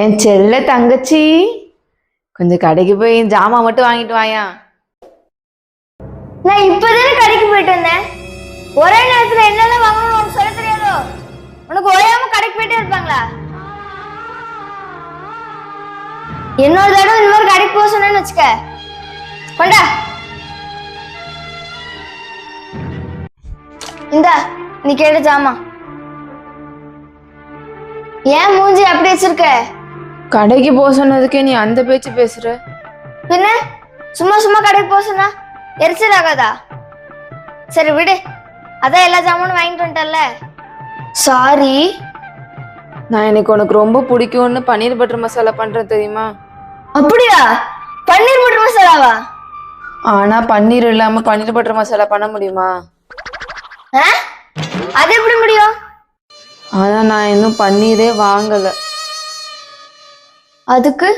என் செல்ல தங்கச்சி கொஞ்சம் கடைக்கு போய் ஜாமான் மட்டும் வாங்கிட்டு வாயா. நான் இப்பதானே கடைக்கு போயிட்டு வந்தேன். ஒரே நேரத்துல என்னெல்லாம் வாங்கணும்னு உனக்கு சொல்ல தெரியாதோ? உனக்கு ஓயாம கடைக்கு போயிட்டே இருப்பாங்களா? இன்னொரு தடவை இந்த மாதிரி கடைக்கு போக சொன்னேன்னு வச்சுக்க. கொண்டா. இந்தா நீ கேட்ட ஜாமா ஏன் மூஞ்சி அப்படி வச்சிருக்க? கடைக்கு போக சொன்னதுக்கே நீ அந்த பேச்சு பேசுற? பின்ன சும்மா சும்மா கடைக்கு போக சொன்னா? எரிச்சல் ஆகாதா சரி விடு. அதான் எல்லா ஜாமானும் வாங்கிட்டு வந்துட்டல சாரி நான் எனக்கு உனக்கு ரொம்ப பிடிக்கும்னு பன்னீர் பட்டர் மசாலா பண்றேன் தெரியுமா? அப்படியா? பன்னீர் பட்டர் மசாலாவா? ஆனா பன்னீர் இல்லாம பன்னீர் பட்டர் மசாலா பண்ண முடியுமா? அது எப்படி முடியும்? ஆனா நான் இன்னும் பன்னீரே வாங்கல. அதுக்கு